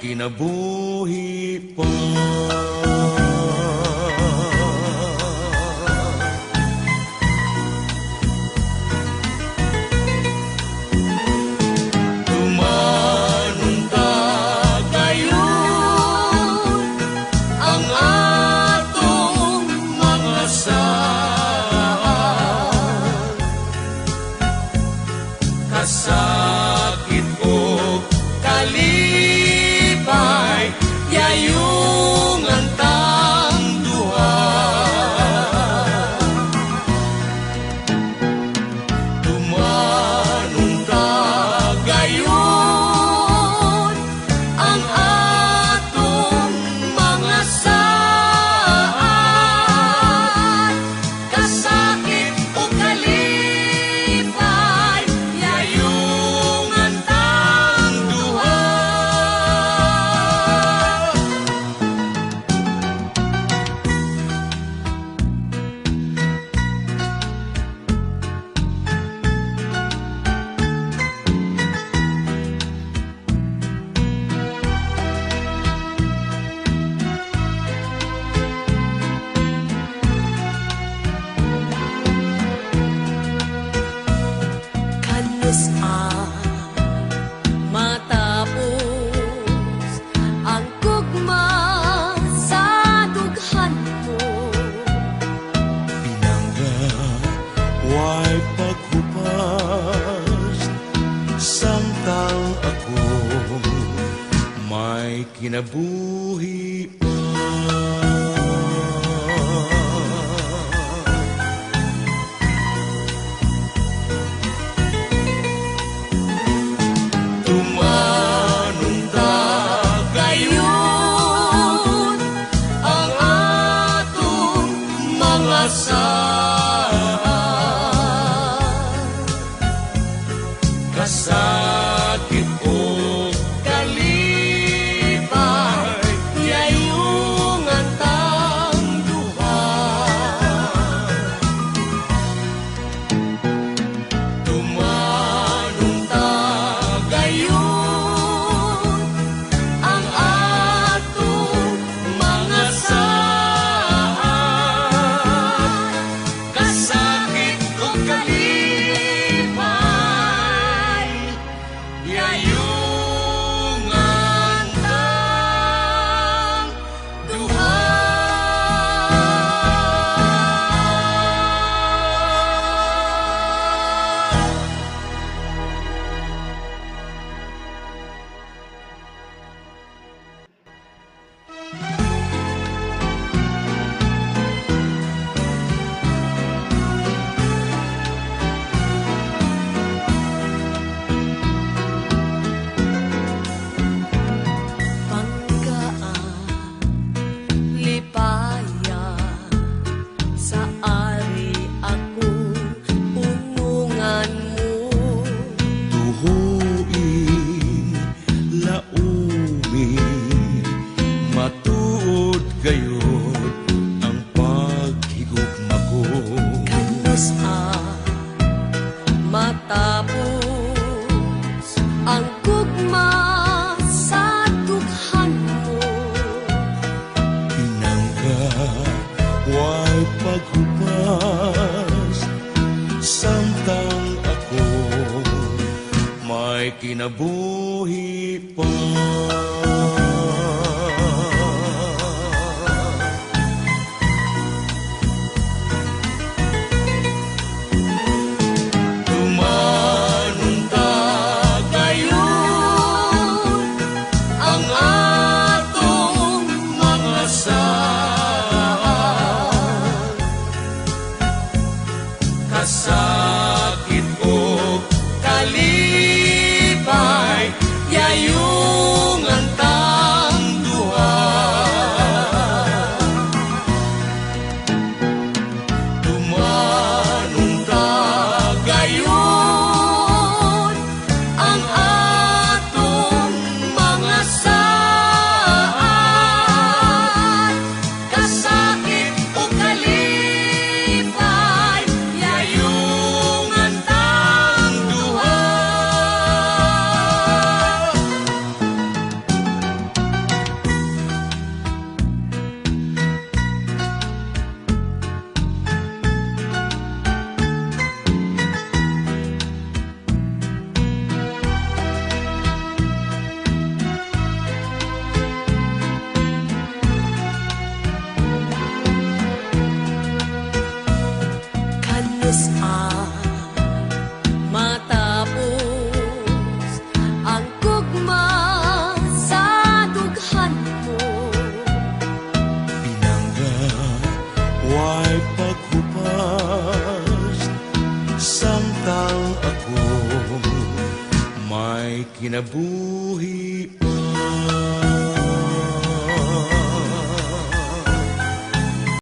kinabuhi po. Nais ang matapos. Ang gugma sa dughan mo. Pinangga wa'y paghupas. Samtang ako may kinabuhi. sun. paghubas Samtang ako may kinabuhi pa. Kinabuhi. pa